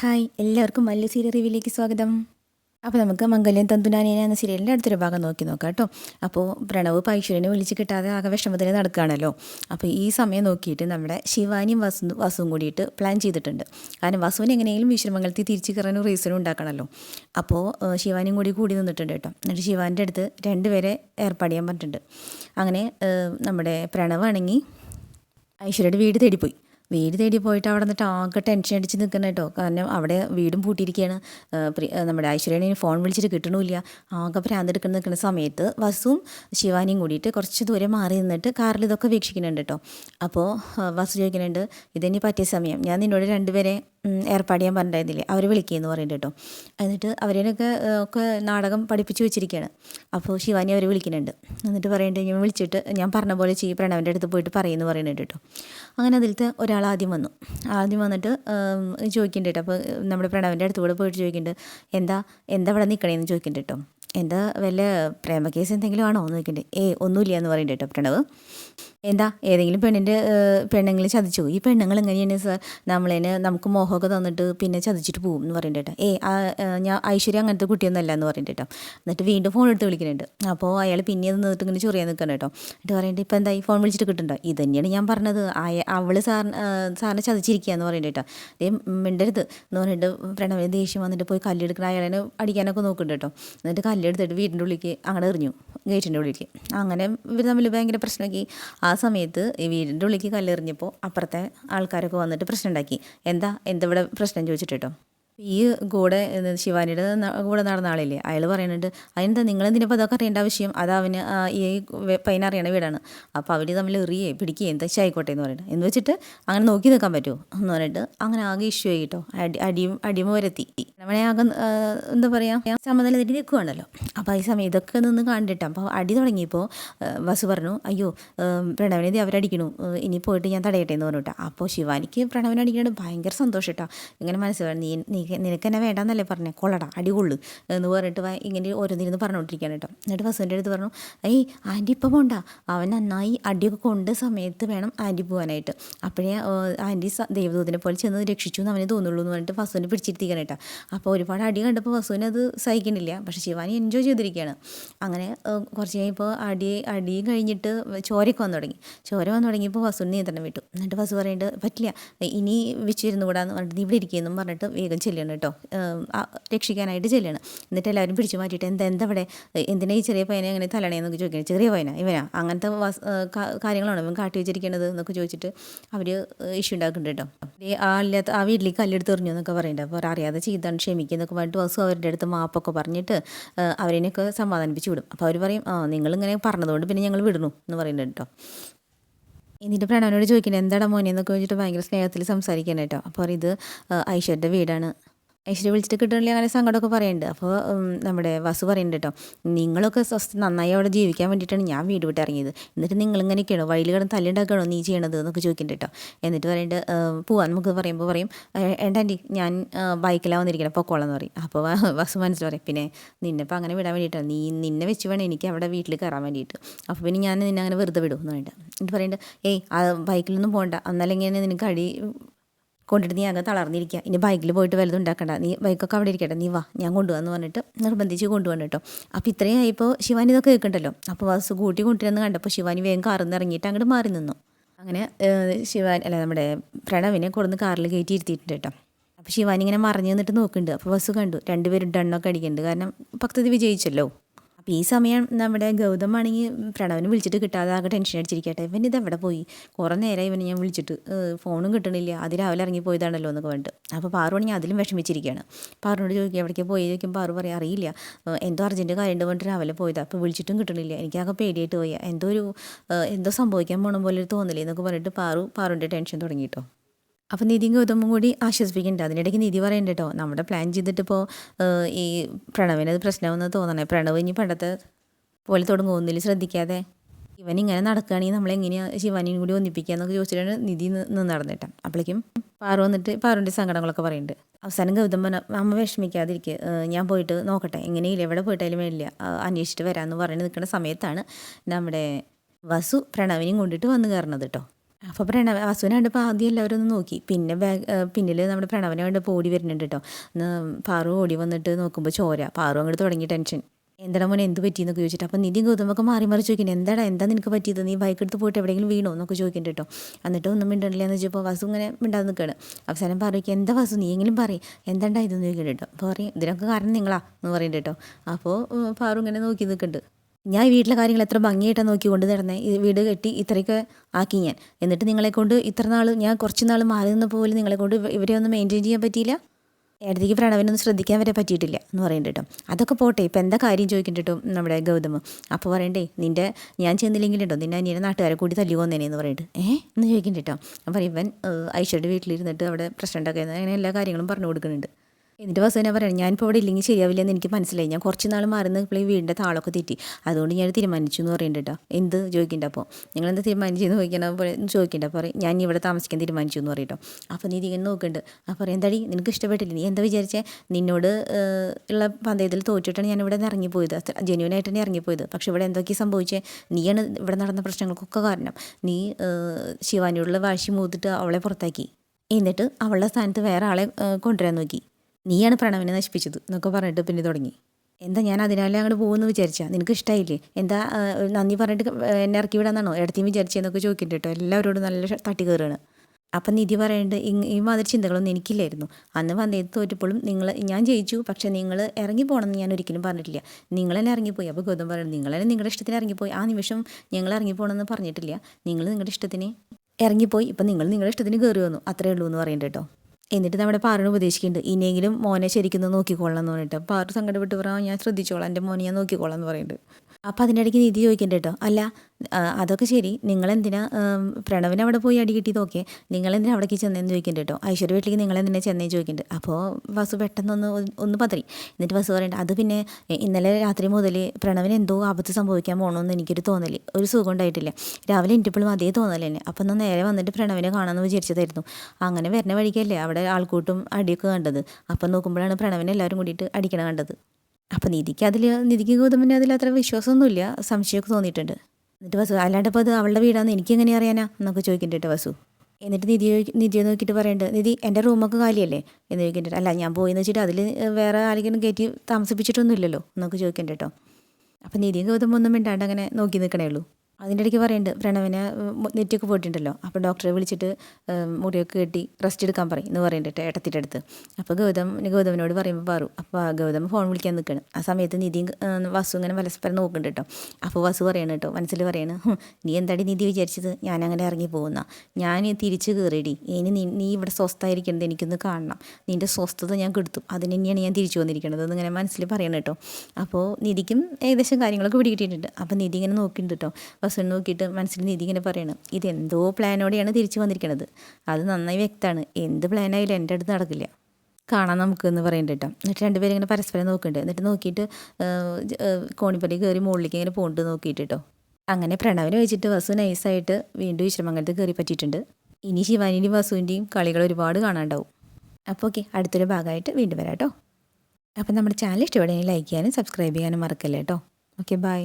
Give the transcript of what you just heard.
Hi എല്ലാവർക്കും Mallu serial റിവ്യൂലേക്ക് സ്വാഗതം. അപ്പോൾ നമുക്ക് മംഗല്യം തന്തുനാനേന എന്ന സീരിയലിന്റെ അടുത്തൊരു ഭാഗം നോക്കി നോക്കാം കേട്ടോ. അപ്പോൾ പ്രണവ് പൈശ്വരനെ വിളിച്ച് കിട്ടാതെ ആകെ വിഷമത്തിന് നടക്കുകയാണല്ലോ അപ്പോൾ ഈ സമയം നോക്കിയിട്ട് നമ്മുടെ ശിവാനിയും വസു വസുവും കൂടിയിട്ട് പ്ലാൻ ചെയ്തിട്ടുണ്ട്. കാരണം വസുവിന് എങ്ങനെയെങ്കിലും വിശ്രമങ്ങളത്തിൽ തിരിച്ചു കയറാനും റീസണും ഉണ്ടാക്കണമല്ലോ അപ്പോൾ ശിവാനിയും കൂടി കൂടി നിന്നിട്ടുണ്ട് കേട്ടോ. എന്നിട്ട് ശിവാന്റെ അടുത്ത് രണ്ടുപേരെ ഏർപ്പാട് ചെയ്യാൻ പറഞ്ഞിട്ടുണ്ട്. അങ്ങനെ നമ്മുടെ പ്രണവാണെങ്കിൽ ഐശ്വര്യയുടെ വീട് തേടിപ്പോയി. വീട് തേടി പോയിട്ട് അവിടെ നിന്നിട്ട് ആകെ ടെൻഷൻ അടിച്ച് നിൽക്കണം കേട്ടോ കാരണം അവിടെ വീടും പൂട്ടിയിരിക്കുകയാണ് നമ്മുടെ ഐശ്വര്യനെ ഫോൺ വിളിച്ചിട്ട് കിട്ടണമില്ല ആകെ ഭ്രാന്തെടുക്കുന്ന നിൽക്കുന്ന സമയത്ത് വസുവും ശിവാനിയും കൂടിയിട്ട് കുറച്ച് ദൂരെ മാറി നിന്നിട്ട് കാറിൽ ഇതൊക്കെ വീക്ഷിക്കുന്നുണ്ട് കേട്ടോ അപ്പോൾ വസു ചോദിക്കുന്നുണ്ട് ഇതെന്നെ പറ്റിയ സമയം. ഞാൻ നിന്നോട് രണ്ടുപേരെ ഏർപ്പാട് ചെയ്യാൻ പറഞ്ഞിരുന്നില്ലേ അവർ വിളിക്കുകയെന്ന് പറയുന്നുണ്ട് കേട്ടോ. എന്നിട്ട് അവരേനൊക്കെ ഒക്കെ നാടകം പഠിപ്പിച്ച് വെച്ചിരിക്കുകയാണ് അപ്പോൾ ശിവാനി അവർ വിളിക്കുന്നുണ്ട്. എന്നിട്ട് പറയുന്നുണ്ട് ഞാൻ വിളിച്ചിട്ട് ഞാൻ പറഞ്ഞ പോലെ ചെയ്യും പ്രണവന്റെ അടുത്ത് പോയിട്ട് പറയുമെന്ന് പറയുന്നുണ്ട് കേട്ടോ. അങ്ങനെ അതിലത്തെ ഒരാൾ ആദ്യം വന്നു. ആദ്യം വന്നിട്ട് ചോദിക്കുന്നുണ്ട് കേട്ടോ. അപ്പോൾ നമ്മുടെ പ്രണവന്റെ അടുത്ത് കൂടെ പോയിട്ട് ചോദിക്കുന്നുണ്ട് എന്താ എന്താ ഇവിടെ നിൽക്കണേന്ന് ചോദിക്കുന്നുണ്ട് കേട്ടോ. എന്താ വല്ല പ്രേമ കേസ് എന്തെങ്കിലും ആണോ? എന്ന് ചോദിക്കുന്നുണ്ട് ഏ ഒന്നുമില്ല എന്ന് പറയുന്നുണ്ട് കേട്ടോ പ്രണവ്. എന്താ ഏതെങ്കിലും പെണ്ണിന്റെ പെണ്ണുങ്ങൾ ചതിച്ചു. ഈ പെണ്ണുങ്ങൾ എങ്ങനെയാണ് സാർ നമ്മളതിന് നമുക്ക് മോഹമൊക്കെ തന്നിട്ട് പിന്നെ ചതിച്ചിട്ട് പോകും എന്ന് പറയുന്നത് കേട്ടോ. ഏ ഞാൻ ഐശ്വര്യ അങ്ങനത്തെ കുട്ടിയൊന്നുമല്ല എന്ന് പറയുന്നത് കേട്ടോ. എന്നിട്ട് വീണ്ടും ഫോൺ എടുത്ത് വിളിക്കുന്നുണ്ട്. അപ്പോൾ അയാൾ പിന്നെ അത് നിന്നിട്ട് ഇങ്ങനെ ചൊറിയാൻ നിൽക്കണം കേട്ടോ. എന്നിട്ട് പറയുന്നുണ്ട് ഇപ്പം ഈ ഫോൺ വിളിച്ചിട്ട് കിട്ടുന്നുണ്ടോ? ഇത് തന്നെയാണ് ഞാൻ പറഞ്ഞത്. അയ അവൾ സാറിന് സാറിനെ ചതിച്ചിരിക്കുക എന്ന് പറയുന്നുണ്ട് കേട്ടോ. അതേ മിണ്ടരുത് എന്ന് പറഞ്ഞിട്ട് പ്രണവിന് ദേഷ്യം വന്നിട്ട് പോയി കല്ലെടുക്കണം അയാളെ അടിക്കാനൊക്കെ നോക്കുന്നുണ്ട് കേട്ടോ. എന്നിട്ട് കല്ലെടുത്തിട്ട് വീടിന്റെ ഉള്ളിലേക്ക് അങ്ങോട്ട് എറിഞ്ഞു ഗേറ്റിന്റെ ഉള്ളിലേക്ക്. അങ്ങനെ ഇവർ തമ്മിൽ ഭയങ്കര പ്രശ്നമാക്കി. ആ സമയത്ത് ഈ വീടിന്റെ ഉള്ളിലേക്ക് കല്ലെറിഞ്ഞപ്പോൾ അപ്പുറത്തെ ആൾക്കാരൊക്കെ വന്നിട്ട് പ്രശ്നം ഉണ്ടാക്കി. എന്താ? എന്താ ഇവിടെ പ്രശ്നം ചോദിച്ചിട്ടോ ഈ കൂടെ ശിവാനിയുടെ കൂടെ നടന്ന ആളില്ലേ? അയാൾ പറയുന്നുണ്ട് അതിനെന്താ നിങ്ങൾ എന്തിനപ്പോൾ അതൊക്കെ അറിയേണ്ട ആവശ്യം? അത് അവന് ഈ പൈന അറിയണ വീടാണ്. അപ്പോൾ അവർ തമ്മിൽ എറിയേ പിടിക്കുകയും എന്താ ആയിക്കോട്ടെ എന്ന് പറയുന്നത് എന്ന് വെച്ചിട്ട് അങ്ങനെ നോക്കി നിൽക്കാൻ പറ്റുമോ എന്ന് പറഞ്ഞിട്ട് അങ്ങനെ ആകെ ഇഷ്യൂ ആയി കേട്ടോ. അടി അടിയും അടിമ വരത്തി നമ്മളെ ആകെ എന്താ പറയുക സമനില തെറ്റി നിൽക്കുകയാണല്ലോ അപ്പോൾ ഈ സമയം ഇതൊക്കെ നിന്ന് കണ്ടിട്ട് അപ്പോൾ അടി തുടങ്ങിയപ്പോൾ വസു പറഞ്ഞു അയ്യോ പ്രണവനെ അവരടിക്കണു. ഇനി പോയിട്ട് ഞാൻ തടയട്ടെ എന്ന് പറഞ്ഞിട്ട്. അപ്പോൾ ശിവാനിക്ക് പ്രണവനെ ഭയങ്കര സന്തോഷം കേട്ടോ. ഇങ്ങനെ മനസ്സിലായി നീ നീ നിനക്ക് എന്നെ വേണ്ടെന്നല്ലേ പറഞ്ഞേ? കൊള്ളടാ അടി കൊള്ളു എന്ന് പറഞ്ഞിട്ട് ഇങ്ങനെ ഓരോന്നിരുന്ന് പറഞ്ഞുകൊണ്ടിരിക്കുകയാണ് കേട്ടോ. എന്നിട്ട് വസുവിന്റെ അടുത്ത് പറഞ്ഞു ഏയ് ആന്റി ഇപ്പം പോണ്ട. അവൻ നന്നായി അടിയൊക്കെ കൊണ്ട് സമയത്ത് വേണം ആന്റി പോകാനായിട്ട് അപ്പോഴേ ആന്റി ദൈവദൂതനെ പോലെ ചെന്ന് രക്ഷിച്ചു എന്ന് അവന് തോന്നുള്ളൂ എന്ന് പറഞ്ഞിട്ട് വസുവിനെ പിടിച്ചിരുത്തിക്കാൻ കേട്ടോ. അപ്പോൾ ഒരുപാട് അടി കണ്ടപ്പോൾ വസുവിന് അത് സഹിക്കണില്ല. പക്ഷേ ശിവാനി എൻജോയ് ചെയ്തിരിക്കുകയാണ്. അങ്ങനെ കുറച്ച് കഴിഞ്ഞപ്പോൾ അടി അടിയും കഴിഞ്ഞിട്ട് ചോരയൊക്കെ വന്നു തുടങ്ങി. ചോര വന്നു തുടങ്ങിയപ്പോൾ വസുവിന് നിയന്ത്രണം വിട്ടു. എന്നിട്ട് വസു പറയുന്നുണ്ട് പറ്റില്ല ഇനി വെച്ചിരുന്നു കൂടാന്ന് പറഞ്ഞിട്ട് നീ ഇവിടെ ഇരിക്കുന്നു പറഞ്ഞിട്ട് വേഗം ചെല്ലണം കേട്ടോ. രക്ഷിക്കാനായിട്ട് ചെല്ലണം എന്നിട്ട് എല്ലാവരും പിടിച്ചു മാറ്റിയിട്ട് എന്താ എന്താ ഇവിടെ? എന്തിനാ ഈ ചെറിയ പയ്യനെ അങ്ങനെ തലണേന്നൊക്കെ ചോദിക്കുന്നത് ചെറിയ പയ്യനാ ഇവനാ. അങ്ങനത്തെ കാര്യങ്ങളാണ് ഇവൻ കാട്ടി വെച്ചിരിക്കുന്നത് എന്നൊക്കെ ചോദിച്ചിട്ട് അവർ ഇഷ്യൂ ഉണ്ടാക്കുന്നുണ്ട് കേട്ടോ. ആ ഇല്ലാത്ത ആ വീട്ടിൽ കല്ലെടുത്ത് എറിഞ്ഞു എന്നൊക്കെ പറയുന്നുണ്ട്. അപ്പോൾ അറിയാതെ ചെയ്താണ് ക്ഷമിക്കുന്നൊക്കെ പറഞ്ഞിട്ട് വസു അവരുടെ അടുത്ത് മാപ്പൊക്കെ പറഞ്ഞിട്ട് അവരെയൊക്കെ സമാധാനിപ്പിച്ച് വിടും. അപ്പോൾ അവർ പറയും ആ നിങ്ങളിങ്ങനെ പറഞ്ഞതുകൊണ്ട് പിന്നെ ഞങ്ങൾ വിടുന്നു എന്ന് പറയുന്നുണ്ട് കേട്ടോ. എന്നിട്ട് പ്രണവനോട് ചോദിക്കുന്നത് എന്താടാ മോനെ? എന്നൊക്കെ ചോദിച്ചിട്ട് ഭയങ്കര സ്നേഹത്തിൽ സംസാരിക്കാൻ കേട്ടോ. അപ്പോൾ ഇത് ഐശ്വര്യന്റെ വീടാണ്. ഐശ്വര്യ വിളിച്ചിട്ട് കിട്ടണില്ല അങ്ങനെ സങ്കടമൊക്കെ പറയുന്നുണ്ട് അപ്പോൾ നമ്മുടെ വസു പറയുന്നുണ്ട് കേട്ടോ നിങ്ങളൊക്കെ സ്വസ്ഥ നന്നായി അവിടെ ജീവിക്കാൻ വേണ്ടിയിട്ടാണ് ഞാൻ വീട് വിട്ട് ഇറങ്ങിയത്. എന്നിട്ട് നിങ്ങളിങ്ങനെയൊക്കെയാണോ? വഴിയിൽ കിടന്ന് തല്ലുണ്ടാക്കുകയാണോ നീ ചെയ്യണത് എന്നൊക്കെ ചോദിക്കുന്നുണ്ട് കേട്ടോ എന്നിട്ട് പറയുന്നുണ്ട് "ഏഹ്, പോവാൻ നമുക്ക് പറയുമ്പോൾ പറയും ഏണ്ട ആന്റി ഞാൻ ബൈക്കിലാണ് വന്നിരിക്കണം പൊക്കോളെന്ന് പറയും. അപ്പോൾ വസു മനസ്സിൽ പറയും പിന്നെ നിന്നെ ഇപ്പോൾ അങ്ങനെ വിടാൻ വേണ്ടിയിട്ടാണ് നീ നിന്നെ വെച്ച് വേണം എനിക്ക് അവിടെ വീട്ടിൽ കയറാൻ വേണ്ടിയിട്ട്. അപ്പോൾ പിന്നെ ഞാൻ നിന്നെ അങ്ങനെ വെറുതെ വിടും എന്ന് പറയേണ്ട. എന്നിട്ട് പറയുന്നുണ്ട് ഏയ് ആ ബൈക്കിലൊന്നും പോകണ്ട എന്നാലെങ്ങനെ നിനക്ക് അടി കൊണ്ടിട്ട് നീ അങ്ങ് തളർന്നിരിക്കുക. ഇനി ബൈക്കിൽ പോയിട്ട് വലുത് ഉണ്ടാക്കണ്ട. നീ ബൈക്കൊക്കെ അവിടെ ഇരിക്കട്ടെ. നീ വാ ഞാൻ കൊണ്ടുവന്ന് പറഞ്ഞിട്ട് നിർബന്ധിച്ച് കൊണ്ടുവന്നു കേട്ടോ. അപ്പോൾ ഇത്രയും ആയപ്പോൾ ശിവാനി ഇതൊക്കെ കേൾക്കണ്ടല്ലോ? അപ്പോൾ ബസ് കൂട്ടി കൊണ്ടുവരുന്ന കണ്ടപ്പോൾ ശിവാനി വേഗം കാറിൽ നിന്ന് ഇറങ്ങിയിട്ട് അങ്ങോട്ട് മാറി നിന്നു. അങ്ങനെ ശിവാനി അല്ല നമ്മുടെ പ്രണവിനെ കൊടുന്ന് കാറിൽ കയറ്റി ഇരുത്തിയിട്ടുണ്ട് കേട്ടോ. അപ്പോൾ ശിവാനി ഇങ്ങനെ മറിഞ്ഞു നിന്നിട്ട് നോക്കുന്നുണ്ട്. അപ്പോൾ ബസ് കണ്ടു. രണ്ടുപേരും ഡണ്ണൊക്കെ അടിക്കുന്നുണ്ട്. കാരണം പക്തതി വിജയിച്ചല്ലോ. അപ്പോൾ ഈ സമയം നമ്മുടെ ഗൗതം ആണെങ്കിൽ പ്രണവന് വിളിച്ചിട്ട് കിട്ടാതെ ആകെ ടെൻഷൻ അടിച്ചിരിക്കട്ടെ. ഇവൻ ഇത് എവിടെ പോയി? കുറേ നേരം ഇവനെ ഞാൻ വിളിച്ചിട്ട്. ഫോണും കിട്ടണില്ല. അത് രാവിലെ ഇറങ്ങി പോയതാണല്ലോ എന്നൊക്കെ പറഞ്ഞിട്ട്. അപ്പോൾ പാറു ആണെങ്കിൽ അതിലും വിഷമിച്ചിരിക്കുകയാണ്. പാറിനോട് ചോദിക്കുക എവിടേക്ക് പോയി? ചോദിക്കും പാറു പറയാം അറിയില്ല. എന്തോ അർജന്റ് കാര്യം പറഞ്ഞിട്ട് രാവിലെ പോയതാണ് അപ്പോൾ വിളിച്ചിട്ടും കിട്ടണില്ല. എനിക്കാകെ പേടിയായിട്ട് പോയാൽ എന്തോ ഒരു എന്തോ സംഭവിക്കാൻ പോകണം പോലെ ഒരു തോന്നലേ എന്നൊക്കെ പറഞ്ഞിട്ട് പാറു പാറുന്റെ ടെൻഷൻ തുടങ്ങി കേട്ടോ അപ്പം നിധിയും ഗൗതമും കൂടി ആശ്വസിപ്പിക്കുന്നുണ്ട്. അതിനിടയ്ക്ക് നിധി പറയണ്ട കേട്ടോ നമ്മുടെ പ്ലാൻ ചെയ്തിട്ടിപ്പോൾ ഈ പ്രണവിന് അത് പ്രശ്നമെന്ന് തോന്നണേ. പ്രണവ് ഇനി പണ്ടത്തെ പോലെ തുടങ്ങുന്നില്ല ശ്രദ്ധിക്കാതെ ഇവൻ ഇങ്ങനെ നടക്കുകയാണെങ്കിൽ നമ്മളെങ്ങനെയാണ് ശിവാനിയും കൂടി ഒന്നിപ്പിക്കുക എന്നൊക്കെ ചോദിച്ചിട്ടാണ് നിധി നിന്ന് നടന്നിട്ട്. അപ്പോഴേക്കും പാറു വന്നിട്ട് പാറുവിന്റെ സങ്കടങ്ങളൊക്കെ പറയുന്നുണ്ട്. അവസാനം ഗൗതം അമ്മ വിഷമിക്കാതിരിക്കുക ഞാൻ പോയിട്ട് നോക്കട്ടെ. എങ്ങനെയില്ല? എവിടെ പോയിട്ടാലും വേണ്ടില്ല ആ, അന്വേഷിച്ചിട്ട് വരാമെന്ന് പറഞ്ഞ് നിൽക്കുന്ന സമയത്താണ് നമ്മുടെ വസു പ്രണവിനെയും കൊണ്ടിട്ട് വന്ന് കയറണത് കേട്ടോ അപ്പോൾ പ്രണവ് വസുവിനെ കണ്ടപ്പോൾ ആദ്യം എല്ലാവരും ഒന്ന് നോക്കി. പിന്നെ ബാഗ് പിന്നിൽ നമ്മുടെ പ്രണവനെ കണ്ടപ്പോൾ ഓടി വരുന്നുണ്ട് കേട്ടോ പാറു ഓടി വന്നിട്ട് നോക്കുമ്പോൾ ചോര. പാറു അങ്ങോട്ട് തുടങ്ങി ടെൻഷൻ. എന്താടാ മോനെ എന്ത് പറ്റിയെന്നൊക്കെ ചോദിച്ചിട്ട് അപ്പോൾ നിധി ഗൗതമൊക്കെ മാറി മാറി ചോദിക്കുന്നത് എന്താടാ എന്താ നിനക്ക് പറ്റിയത്? നീ ബൈക്ക് എടുത്ത് പോയിട്ട് എവിടെയെങ്കിലും വീണോ? എന്നൊക്കെ ചോദിക്കുന്നുണ്ട് കേട്ടോ എന്നിട്ട് ഒന്നും മിണ്ടണില്ല എന്ന് വെച്ചപ്പോൾ വസു ഇങ്ങനെ മിണ്ടാതെ നിൽക്കുകയാണ് അവസാനം പറയും എന്താ വസു നീ എങ്കിലും പറയും. എന്താണ്ടാ ഇതെന്ന് ചോദിക്കുന്നുണ്ട് കേട്ടോ അപ്പോൾ പറയും ഇതിനൊക്കെ കാരണം നിങ്ങളാ എന്ന് പറയുന്നുണ്ട് കേട്ടോ അപ്പോൾ പാറു ഇങ്ങനെ നോക്കി നിൽക്കുന്നുണ്ട് ഞാൻ വീട്ടിലെ കാര്യങ്ങൾ എത്ര ഭംഗിയായിട്ടാണ് നോക്കി കൊണ്ട് ഈ വീട് കെട്ടി ഇത്രയൊക്കെ ആക്കി ഞാൻ. എന്നിട്ട് നിങ്ങളെ കൊണ്ട് ഇത്ര നാൾ ഞാൻ കുറച്ച് നാൾ മാറി നിന്ന പോലും നിങ്ങളെ കൊണ്ട് ഇവ- ഇവരെ ഒന്ന് മെയിന്റെയിൻ ചെയ്യാൻ പറ്റിയില്ല? ഏടത്തേക്ക് പ്രണവനൊന്നും ശ്രദ്ധിക്കാൻ വരെ പറ്റിയിട്ടില്ല എന്ന് പറയുന്നുണ്ട് കേട്ടോ. അതൊക്കെ പോട്ടെ ഇപ്പം എന്താ കാര്യം ചോദിക്കുന്നുണ്ട് നമ്മുടെ ഗൗതമ്. അപ്പോൾ പറയണ്ടേ നിന്റെ ഞാൻ ചെന്നില്ലെങ്കിലുണ്ടോ നിന്നെ അനിയുടെ നാട്ടുകാരെ കൂടി തല്ലുകൊന്നേനെ എന്ന് പറയുന്നുണ്ട് ഏ? എന്ന് ചോദിക്കുന്നുണ്ട് കേട്ടോ. അപ്പോൾ ഇവൻ ഐശ്വര്യ വീട്ടിലിരുന്നിട്ട് അവിടെ ഒക്കെ അങ്ങനെ എല്ലാ കാര്യങ്ങളും പറഞ്ഞു കൊടുക്കുന്നുണ്ട്. എന്നിട്ട് വസുവിനെ പറയണം ഞാനിപ്പോൾ ഇവിടെ ഇല്ലെങ്കിൽ ശരിയാവില്ല എന്ന് എനിക്ക് മനസ്സിലായി. ഞാൻ കുറച്ച് നാൾ ഈ വീടിന്റെ താളൊക്കെ തെറ്റി. അതുകൊണ്ട് ഞാൻ തീരുമാനിച്ചു എന്ന് പറയുന്നുണ്ട് കേട്ടോ എന്ത് ചോദിക്കണ്ട അപ്പോൾ നിങ്ങൾ എന്താ തീരുമാനിച്ചെന്ന് ചോദിക്കണം പോലെ ചോദിക്കണ്ട. അപ്പോൾ പറയും ഞാൻ ഇവിടെ താമസിക്കാൻ തീരുമാനിച്ചു എന്ന് പറയട്ടോ അപ്പോൾ നീ ഇങ്ങനെ നോക്കുന്നുണ്ട് അപ്പോൾ പറയും എന്താടി? നിനക്ക് ഇഷ്ടപ്പെട്ടില്ല? നീ എന്താ വിചാരിച്ചേ? നിന്നോട് ഉള്ള പന്തയത്തിൽ തോറ്റിട്ടാണ് ഞാൻ ഇവിടെ നിന്ന് ഇറങ്ങിപ്പോയത്. ജെന്യൂനായിട്ട് തന്നെ ഇറങ്ങിപ്പോയത്. പക്ഷേ ഇവിടെ എന്തൊക്കെ സംഭവിച്ചേ? നീയാണ് ഇവിടെ നടന്ന പ്രശ്നങ്ങൾക്കൊക്കെ കാരണം. നീ ശിവാനിയോടുള്ള വാശി മൂത്തിട്ട് അവളെ പുറത്താക്കി. എന്നിട്ട് അവളുടെ സ്ഥാനത്ത് വേറെ ആളെ കൊണ്ടുവരാൻ നോക്കി. നീയാണ് പ്രണവിനെ നശിപ്പിച്ചത് എന്നൊക്കെ പറഞ്ഞിട്ട് പിന്നെ തുടങ്ങി. എന്താ ഞാൻ അതിനാലേ അങ്ങോട്ട് പോകുമെന്ന് വിചാരിച്ചാ? നിനക്ക് ഇഷ്ടമായില്ലേ എന്താ നന്ദി പറഞ്ഞിട്ട് എന്നെ ഇറക്കി വിടാന്നാണോ? ഇടത്തിയും വിചാരിച്ചതെന്നൊക്കെ ചോദിക്കുന്നുണ്ട് കേട്ടോ. എല്ലാവരോടും നല്ല തട്ടി കയറുകയാണ് അപ്പം നിധി പറയുന്നുണ്ട് ഈ മാതിരി ചിന്തകളൊന്നും എനിക്കില്ലായിരുന്നു. അന്ന് വന്നേത് തോറ്റപ്പോഴും നിങ്ങൾ ഞാൻ ജയിച്ചു പക്ഷേ നിങ്ങൾ ഇറങ്ങി പോകണമെന്ന് ഞാൻ ഒരിക്കലും പറഞ്ഞിട്ടില്ല. നിങ്ങൾ തന്നെ ഇറങ്ങിപ്പോയി. അപ്പോൾ ഗൗതം പറയുന്നത് നിങ്ങൾ തന്നെ നിങ്ങളുടെ ഇഷ്ടത്തിന് ഇറങ്ങിപ്പോയി. ആ നിമിഷം ഞങ്ങൾ ഇറങ്ങി പോകണമെന്ന് പറഞ്ഞിട്ടില്ല. നിങ്ങൾ നിങ്ങളുടെ ഇഷ്ടത്തിന് ഇറങ്ങിപ്പോയി. ഇപ്പം നിങ്ങൾ നിങ്ങളുടെ ഇഷ്ടത്തിന് കയറി വന്നു. അത്രേ ഉള്ളൂ എന്ന് പറയുന്നുണ്ട് കേട്ടോ. എന്നിട്ട് നമ്മുടെ പാറിന് ഉപദേശിക്കുന്നുണ്ട്. ഇനിയെങ്കിലും മോനെ ശരിക്കും നോക്കിക്കോളാം എന്ന് പറഞ്ഞിട്ട്. പാറു സങ്കടപ്പെട്ട് പറയാം ഞാൻ ശ്രദ്ധിച്ചോളാം. എന്റെ മോനെ ഞാൻ നോക്കിക്കോളാം എന്ന് പറയുന്നുണ്ട്. അപ്പോൾ അതിന്റെ ഇടയ്ക്ക് നിധി ചോദിക്കണ്ട കേട്ടോ. അല്ല അതൊക്കെ ശരി. നിങ്ങളെന്തിനാ പ്രണവിനെ അവിടെ പോയി അടി കിട്ടിയത്? ഓക്കെ. നിങ്ങളെന്തിനാ അവിടേക്ക് ചെന്നേന്ന് ചോദിക്കണ്ട കേട്ടോ. ഐശ്വര്യ വീട്ടിലേക്ക് നിങ്ങളെന്തിനാ ചെന്നേന്ന് ചോദിക്കുന്നുണ്ട് അപ്പോൾ വസു പെട്ടെന്നൊന്ന് ഒന്ന് ഒന്ന് പതറി. എന്നിട്ട് വസു പറയണ്ട അത് പിന്നെ ഇന്നലെ രാത്രി മുതൽ പ്രണവിന് എന്തോ ആപത്ത് സംഭവിക്കാൻ പോകണമെന്ന് എനിക്കൊരു തോന്നൽ ഒരു സുഖം ഉണ്ടായിട്ടില്ല. രാവിലെ എനിക്കിപ്പോഴും അതേ തോന്നൽ തന്നെ. അപ്പം ഒന്ന് നേരെ വന്നിട്ട് പ്രണവിനെ കാണാമെന്ന് വിചാരിച്ചതായിരുന്നു. അങ്ങനെ വരുന്ന വഴിക്കല്ലേ അവിടെ ആൾക്കൂട്ടും അടിയൊക്കെ കണ്ടത്. അപ്പം നോക്കുമ്പോഴാണ് പ്രണവിനെ എല്ലാവരും കൂടിയിട്ട് അടിക്കണ കണ്ടത്. അപ്പം നിധിക്ക് അതിൽ നിധിക്ക് ഗൗതമിന് അതിൽ അത്ര വിശ്വാസമൊന്നുമില്ല. സംശയമൊക്കെ തോന്നിയിട്ടുണ്ട്. എന്നിട്ട് വസു അല്ലാണ്ട് അപ്പോൾ അത് അവളുടെ വീടാന്ന് എനിക്ക് എങ്ങനെ അറിയാനാ? എന്നൊക്കെ ചോദിക്കേണ്ടിട്ട് വസു. എന്നിട്ട് നിധി നിധിയെ നോക്കിയിട്ട് പറയുന്നുണ്ട് നിധി എന്റെ റൂമൊക്കെ കാലിയല്ലേ? എന്ന് ചോദിക്കുന്നുണ്ട്. അല്ല ഞാൻ പോയെന്ന് വെച്ചിട്ട് അതിൽ വേറെ ആരെങ്കിലും കയറ്റി താമസിപ്പിച്ചിട്ടൊന്നുമില്ലല്ലോ? എന്നൊക്കെ ചോദിക്കേണ്ടട്ടോ അപ്പം നിധിയും ഗൗതമൊന്നും മിണ്ടാണ്ട് അങ്ങനെ നോക്കി നിൽക്കണേ ഉള്ളൂ. അതിന്റെ ഇടയ്ക്ക് പറയുന്നുണ്ട് പ്രണവിന് നെറ്റൊക്കെ പോയിട്ടുണ്ടല്ലോ. അപ്പോൾ ഡോക്ടറെ വിളിച്ചിട്ട് മുറിയൊക്കെ കെട്ടി റെസ്റ്റ് എടുക്കാൻ പറയും എന്ന് പറയുന്നുണ്ട് ഏട്ടത്തിന്റെ അടുത്ത്. അപ്പോൾ ഗൗതം ഗൗതമിനോട് പറയുമ്പോൾ പറു അപ്പോൾ ഗൗതം ഫോൺ വിളിക്കാൻ നിൽക്കണം ആ സമയത്ത് നിധിയും വസു ഇങ്ങനെ പരസ്പരം നോക്കുന്നുണ്ട് കേട്ടോ അപ്പോൾ വസു പറയണം കേട്ടോ മനസ്സിൽ പറയണ നീ എന്താടി നിധി വിചാരിച്ചത്? ഞാൻ അങ്ങനെ ഇറങ്ങി പോകുന്ന. ഞാൻ തിരിച്ച് കയറിയടി ഇനി നീ നീ ഇവിടെ സ്വസ്ഥമായിരിക്കണത് എനിക്കൊന്ന് കാണണം. നിന്റെ സ്വസ്ഥത ഞാൻ കെടുത്തു. അതിന് തന്നെയാണ് ഞാൻ തിരിച്ചു വന്നിരിക്കുന്നത് എന്നിങ്ങനെ മനസ്സിൽ പറയണം കേട്ടോ അപ്പോൾ നിധിക്കും ഏകദേശം കാര്യങ്ങളൊക്കെ പിടികിട്ടിയിട്ടുണ്ട്. അപ്പോൾ നിധി ഇങ്ങനെ നോക്കിയിട്ടുണ്ട് കേട്ടോ വസുവിനെ നോക്കിയിട്ട് മനസ്സിൽ നിധി ഇങ്ങനെ പറയണം. ഇതെന്തോ പ്ലാനോടെയാണ് തിരിച്ചു വന്നിരിക്കുന്നത് അത് നന്നായി വ്യക്തമാണ്. എന്ത് പ്ലാനായാലും എന്റെ അടുത്ത് നടക്കില്ല. കാണാൻ നമുക്ക് എന്ന് പറയുന്നുണ്ട് കേട്ടോ. എന്നിട്ട് രണ്ടുപേരും ഇങ്ങനെ പരസ്പരം നോക്കുന്നുണ്ട്. എന്നിട്ട് നോക്കിയിട്ട് കോണിപ്പള്ളി കയറി മുകളിലേക്ക് ഇങ്ങനെ പോണ്ട് നോക്കിയിട്ട് കേട്ടോ. അങ്ങനെ പ്രണവിനെ വെച്ചിട്ട് വസു നൈസായിട്ട് വീണ്ടും വിശ്രമംഗലത്ത് കയറി പറ്റിയിട്ടുണ്ട്. ഇനി ശിവാനിന്റെയും വസുവിന്റെയും കളികൾ ഒരുപാട് കാണാണ്ടാവും അപ്പോൾ ഓക്കെ അടുത്തൊരു ഭാഗമായിട്ട് വീണ്ടും വരാം കേട്ടോ. അപ്പം നമ്മുടെ ചാനൽ ഇഷ്ടപ്പെടുകയാണെങ്കിൽ ലൈക്ക് ചെയ്യാനും സബ്സ്ക്രൈബ് ചെയ്യാനും മറക്കല്ലേ കേട്ടോ. Okay bye.